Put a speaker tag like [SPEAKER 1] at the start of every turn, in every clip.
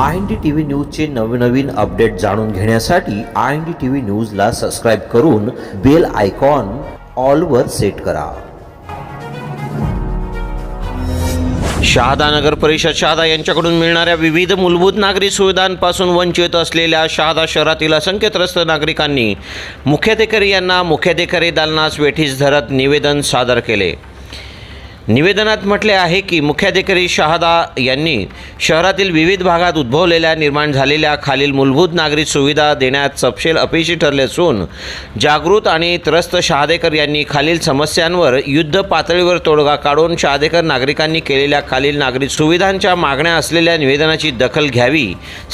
[SPEAKER 1] I N D T V न्यूजचे नवनवीन update जाणून घेण्यासाठी I N D T V न्यूजला सबस्क्राईब करून बेल आयकॉन ऑलवर सेट करा. शहादा नगर परिषद शहादा यांच्याकडून मिळणाऱ्या विविध मूलभूत नागरी सुविधांपासून वंचित असलेल्या शहादा शहरातील असंख्य त्रस्त नागरिकांनी मुख्याधिकारी यांना मुख्याधिकारी दालनास वेठीस धरत निवेदन सादर केले. निवेदनात म्हटले आहे की मुख्याधिकारी शहादा यांनी शहरातील विविध भागात उद्भवलेल्या निर्माण झालेल्या खालील मूलभूत नागरी सुविधा देण्यात सपशेल अपयशी ठरले असून जागृत आणि त्रस्त शहादेकर यांनी खालील समस्यांवर युद्ध पातळीवर तोडगा काढून शहादेकर नागरिकांनी केलेल्या खालील नागरी सुविधांच्या मागण्या असलेल्या निवेदनाची दखल घ्यावी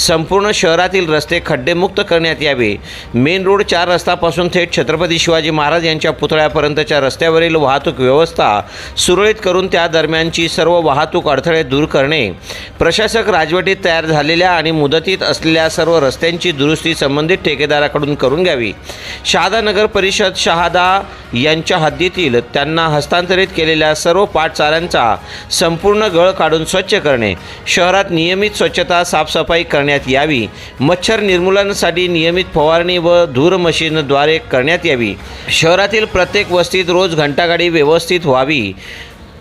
[SPEAKER 1] संपूर्ण शहरातील रस्ते खड्डेमुक्त करण्यात यावे. मेन रोड चार रस्त्यापासून थेट छत्रपती शिवाजी महाराज यांच्या पुतळ्यापर्यंतच्या रस्त्यावरील वाहतूक व्यवस्था सुरळीत करून त्या दरम्यानची सर्व वाहतूक अडथळे दूर करणे प्रशासक राजवटीत तयार झालेल्या आणि मुदतीत असलेल्या सर्व रस्त्यांची दुरुस्ती संबंधित ठेकेदाराकडून करून घ्यावी. शहादा नगर परिषद शहादा यांच्या हद्दीतील त्यांना हस्तांतरित केलेल्या सर्व पाठचाऱ्यांचा संपूर्ण गळ काढून स्वच्छ करणे शहरात नियमित स्वच्छता साफसफाई करण्यात यावी मच्छर निर्मूलनासाठी नियमित फवारणी व धूर मशीनद्वारे करण्यात यावी. शहरातील प्रत्येक वस्तीत रोज घंटागाडी व्यवस्थित व्हावी.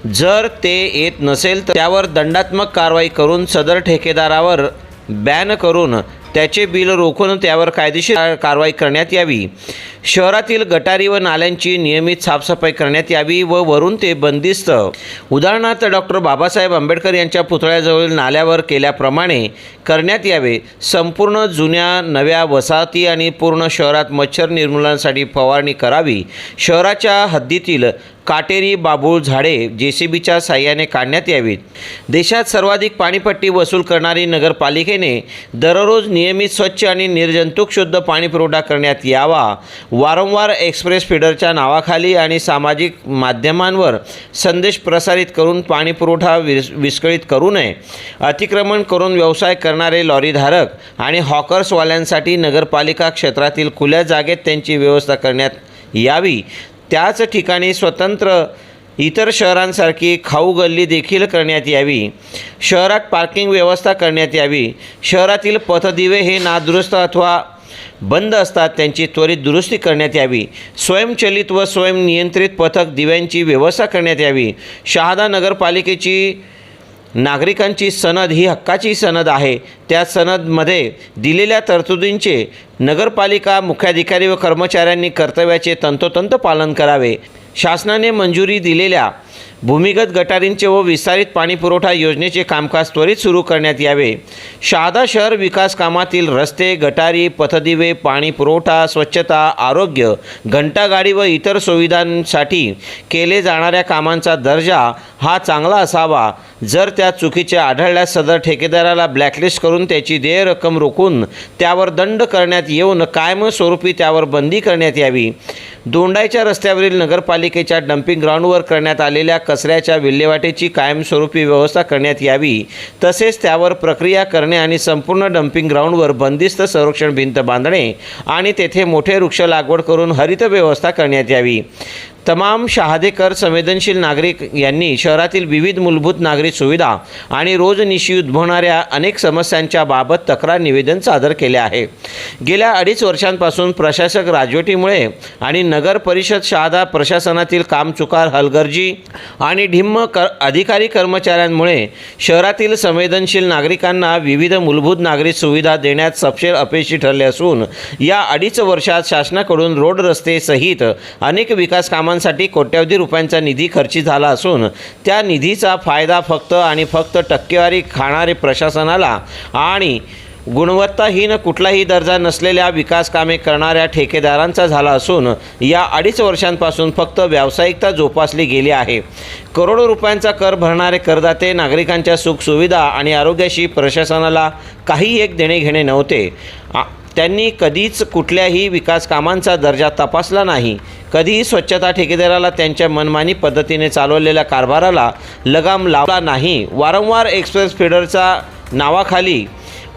[SPEAKER 1] जर ते येत नसेल तर त्यावर दंडात्मक कारवाई करून सदर ठेकेदारावर बॅन करून त्याचे बिल रोखून त्यावर कायदेशीर कारवाई करण्यात यावी. शहरातील गटारी व नाल्यांची नियमित साफसफाई करण्यात यावी व वरून ते बंदिस्त. उदाहरणार्थ डॉक्टर बाबासाहेब आंबेडकर यांच्या पुतळ्याजवळील नाल्यावर केल्याप्रमाणे करण्यात यावे. संपूर्ण जुन्या नव्या वसाहती आणि पूर्ण शहरात मच्छर निर्मूलनासाठी फवारणी करावी. शहराच्या हद्दीतील काटेरी बाबूळ झाडे जे सी बीच्या साह्याने काढण्यात यावीत. देशात सर्वाधिक पाणीपट्टी वसूल करणारी नगरपालिकेने दररोज नियमित स्वच्छ आणि निर्जंतुक शुद्ध पाणीपुरवठा करण्यात यावा. वारंवार एक्सप्रेस फीडरच्या नावाखाली आणि सामाजिक माध्यमांवर संदेश प्रसारित करून पाणीपुरवठा विस विस्कळीत करू नये. अतिक्रमण करून व्यवसाय करणारे लॉरीधारक आणि हॉकर्सवाल्यांसाठी नगरपालिका क्षेत्रातील खुल्या जागेत त्यांची व्यवस्था करण्यात यावी. त्याच ठिकाणी स्वतंत्र इतर शहरांसारखी खाऊ गल्ली देखील करण्यात यावी. शहरात पार्किंग व्यवस्था करण्यात यावी. शहरातील पथदिवे हे नादुरुस्त अथवा बंद असतात त्यांची त्वरित दुरुस्ती करण्यात यावी. स्वयंचलित व स्वयंनियंत्रित पथक दिव्यांची व्यवस्था करण्यात यावी. शहादा नगरपालिकेची नागरिकांची सनद ही हक्काची सनद आहे. त्या सनदमध्ये दिलेल्या तरतुदींचे नगरपालिका मुख्याधिकारी व कर्मचाऱ्यांनी कर्तव्याचे तंतोतंत पालन करावे. शासनाने मंजुरी दिलेल्या भूमिगत गटारींचे व विस्तारित पाणीपुरवठा योजनेचे कामकाज त्वरित सुरू करण्यात यावे. शहादा शहर विकास कामातील रस्ते गटारी पथदिवे पाणी पुरवठा स्वच्छता आरोग्य घंटागाडी व इतर सुविधांसाठी केले जाणाऱ्या कामांचा दर्जा हा चांगला असावा. जर त्या चुकीचे आढळल्यास सदर ठेकेदाराला ब्लॅकलिस्ट करून त्याची देय रक्कम रोखून त्यावर दंड करण्यात येऊन कायमस्वरूपी त्यावर बंदी करण्यात यावी. दोंडाईच्या रस्त्यावरील नगरपालिकेच्या डम्पिंग ग्राउंडवर करण्यात आलेल्या कचऱ्याच्या विल्हेवाटेची कायमस्वरूपी व्यवस्था करण्यात यावी तसेच त्यावर प्रक्रिया करणे आणि संपूर्ण डम्पिंग ग्राउंडवर बंदिस्त संरक्षण भिंत बांधणे आणि तेथे मोठे वृक्ष लागवड करून हरित व्यवस्था करण्यात यावी. तमाम शहादेकर संवेदनशील नागरिक यांनी शहरातील विविध मूलभूत नागरिक सुविधा आणि रोजनिशी उद्भवणाऱ्या अनेक समस्यांच्या बाबत तक्रार निवेदन सादर केले आहे. गेल्या अडीच वर्षांपासून प्रशासक राजवटीमुळे आणि नगर परिषद शहादा प्रशासनातील कामचुकार हलगर्जी आणि ढिम्म कर अधिकारी कर्मचाऱ्यांमुळे शहरातील संवेदनशील नागरिकांना विविध मूलभूत नागरी सुविधा देण्यात सपशेल अपयशी ठरले असून या अडीच वर्षात शासनाकडून रोड रस्ते सहित अनेक विकास कामांसाठी कोट्यवधी रुपयांचा निधी खर्ची झाला असून त्या निधीचा फायदा फक्त आणि फक्त टक्केवारी खाणारे प्रशासनाला आणि गुणवत्ताहीन कुठलाही दर्जा नसलेल्या विकास कामे करणाऱ्या ठेकेदारांचा झाला असून या अडीच वर्षांपासून फक्त व्यावसायिकता जोपासली गेली आहे. करोडो रुपयांचा कर भरणारे करदाते नागरिकांच्या सुखसुविधा आणि आरोग्याशी प्रशासनाला काही एक देणे घेणे नव्हते त्यांनी कधीच कुठल्याही विकास कामांचा दर्जा तपासला नाही. कधीही स्वच्छता ठेकेदाराला त्यांच्या मनमानी पद्धतीने चालवलेल्या कारभाराला लगाम लावला नाही. वारंवार एक्सप्रेस फीडरचा नावाखाली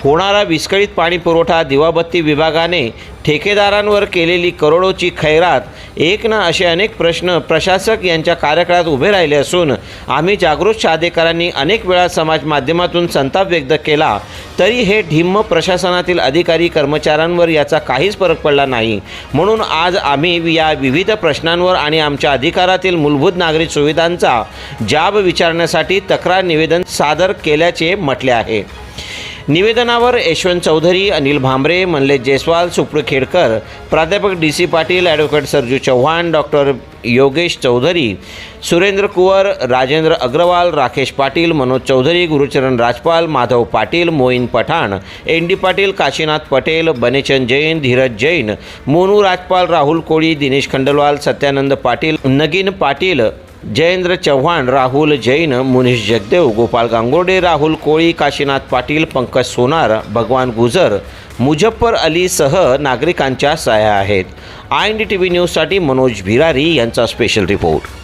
[SPEAKER 1] होणारा विस्कळीत पाणी पुरवठा दिवाबत्ती विभागाने ठेकेदारांवर केलेली करोडोची खैरात एक ना असे अनेक प्रश्न प्रशासक यांच्या कार्यकाळात उभे राहिले असून आम्ही जागृत शादेकरांनी अनेक वेळा समाज माध्यमातून संताप व्यक्त केला तरी हे ढिम्म प्रशासनातील अधिकारी कर्मचाऱ्यांवर याचा काहीच फरक पडला नाही. म्हणून आज आम्ही या विविध प्रश्नांवर आणि आमच्या अधिकारातील मूलभूत नागरिक सुविधांचा जाब विचारण्यासाठी तक्रार निवेदन सादर केल्याचे म्हटले आहे. निवेदनावर यशवंत चौधरी अनिल भांबरे मनले जयस्वाल सुप्र खेडकर प्राध्यापक D C Patil advocate Sarju Chavan doctor Yogesh Chaudhari Surendra Kuwar Rajendra Agarwal Rakesh Patil Manoj Chaudhari Gurucharan Rajpal Madhav Patil Moin Pathan N D Patil Kashinath Patel Banechand Jain Dheeraj Jain Monu Rajpal Rahul Koli Dinesh Khandelwal Satyanand Patil Nagin Patil Jayendra Chavan Rahul Jain Munish Jagdev Gopal Gangode Rahul Koli Kashinath Patil Pankaj Sonar Bhagwan Gujar Muzaffar अलीसह नागरिकांच्या सह्या आहेत. I N D T V न्यूजसाठी मनोज भिरारी यांचा special report